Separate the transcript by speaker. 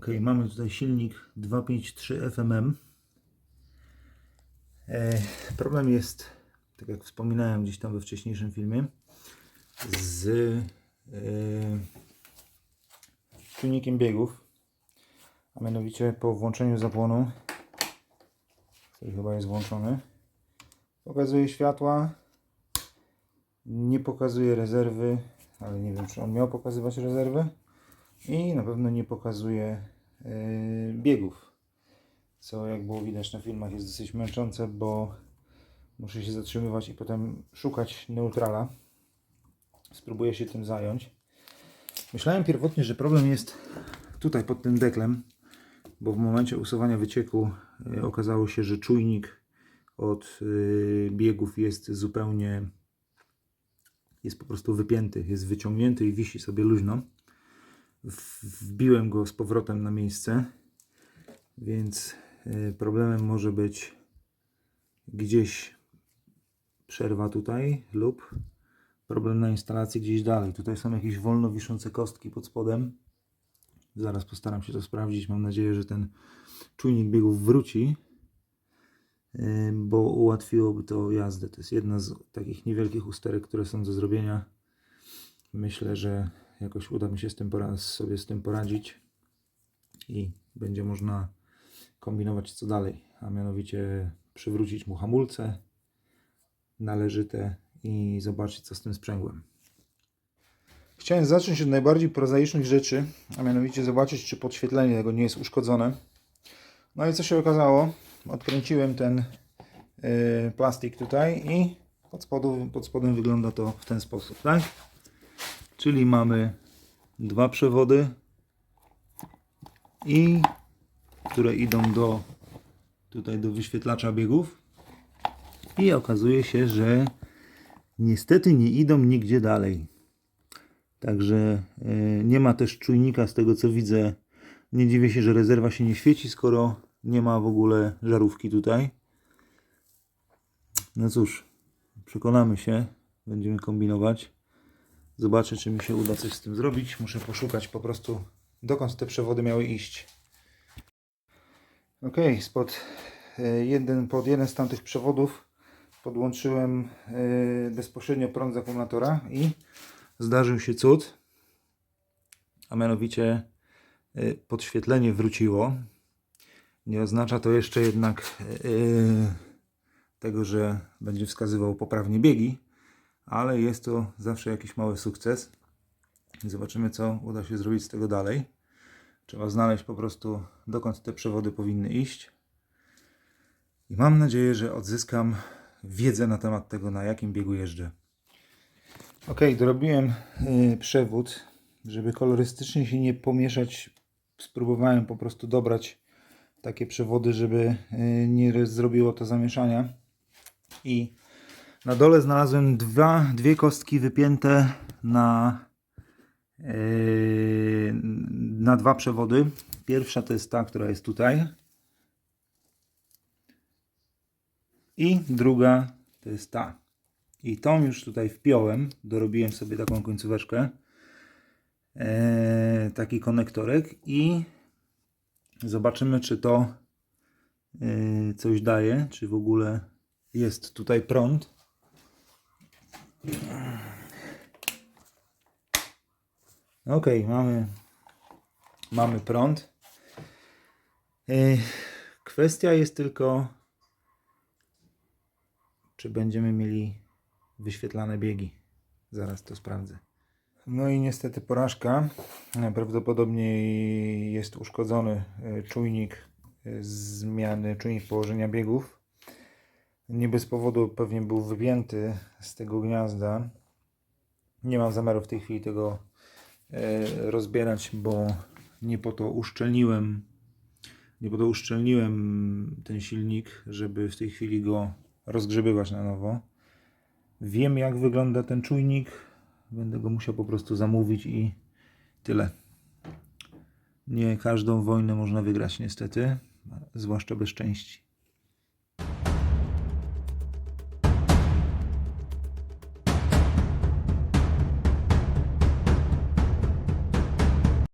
Speaker 1: Ok, mamy tutaj silnik 253 FMM. E, problem jest, tak jak wspominałem gdzieś tam we wcześniejszym filmie, z e, czujnikiem biegów, a mianowicie po włączeniu zapłonu, który chyba jest włączony, pokazuje światła, nie pokazuje rezerwy, ale nie wiem czy on miał pokazywać rezerwy i na pewno nie pokazuje yy, biegów. Co jak było widać na filmach jest dosyć męczące, bo muszę się zatrzymywać i potem szukać neutrala. Spróbuję się tym zająć. Myślałem pierwotnie, że problem jest tutaj pod tym deklem, bo w momencie usuwania wycieku yy, okazało się, że czujnik od yy, biegów jest zupełnie jest po prostu wypięty, jest wyciągnięty i wisi sobie luźno. Wbiłem go z powrotem na miejsce, więc y, problemem może być gdzieś przerwa tutaj lub problem na instalacji gdzieś dalej. Tutaj są jakieś wolno wiszące kostki pod spodem. Zaraz postaram się to sprawdzić. Mam nadzieję, że ten czujnik biegów wróci, y, bo ułatwiłoby to jazdę. To jest jedna z takich niewielkich usterek, które są do zrobienia. Myślę, że jakoś uda mi się z tym sobie z tym poradzić i będzie można kombinować co dalej, a mianowicie przywrócić mu hamulce należyte i zobaczyć co z tym sprzęgłem. Chciałem zacząć od najbardziej prozaicznych rzeczy, a mianowicie zobaczyć czy podświetlenie tego nie jest uszkodzone. No i co się okazało? Odkręciłem ten yy, plastik tutaj i pod, pod spodem wygląda to w ten sposób, tak? Czyli mamy dwa przewody i które idą do tutaj do wyświetlacza biegów i okazuje się, że niestety nie idą nigdzie dalej. Także e, nie ma też czujnika z tego co widzę. Nie dziwię się, że rezerwa się nie świeci, skoro nie ma w ogóle żarówki tutaj. No cóż, przekonamy się, będziemy kombinować. Zobaczę, czy mi się uda coś z tym zrobić. Muszę poszukać po prostu, dokąd te przewody miały iść. Ok, spod e, jeden, pod jeden z tamtych przewodów podłączyłem e, bezpośrednio prąd z akumulatora i zdarzył się cud. A mianowicie e, podświetlenie wróciło. Nie oznacza to jeszcze jednak tego, że będzie wskazywał poprawnie biegi ale jest to zawsze jakiś mały sukces. Zobaczymy, co uda się zrobić z tego dalej. Trzeba znaleźć po prostu, dokąd te przewody powinny iść. I mam nadzieję, że odzyskam wiedzę na temat tego, na jakim biegu jeżdżę. Ok, dorobiłem y, przewód, żeby kolorystycznie się nie pomieszać. Spróbowałem po prostu dobrać takie przewody, żeby y, nie zrobiło to zamieszania. I na dole znalazłem dwa, dwie kostki wypięte na, yy, na dwa przewody. Pierwsza to jest ta, która jest tutaj. I druga to jest ta. I tą już tutaj wpiąłem. Dorobiłem sobie taką końcóweczkę. Yy, taki konektorek. I zobaczymy, czy to yy, coś daje. Czy w ogóle jest tutaj prąd. Ok, mamy, mamy prąd. Yy, Kwestia jest tylko, czy będziemy mieli wyświetlane biegi. Zaraz to sprawdzę. No i niestety porażka. Prawdopodobnie jest uszkodzony yy, czujnik yy, zmiany, czujnik położenia biegów. Nie bez powodu pewnie był wypięty z tego gniazda. Nie mam zamiaru w tej chwili tego e, rozbierać, bo nie po to uszczelniłem nie po to uszczelniłem ten silnik, żeby w tej chwili go rozgrzebywać na nowo. Wiem jak wygląda ten czujnik. Będę go musiał po prostu zamówić i tyle. Nie każdą wojnę można wygrać niestety, zwłaszcza bez części.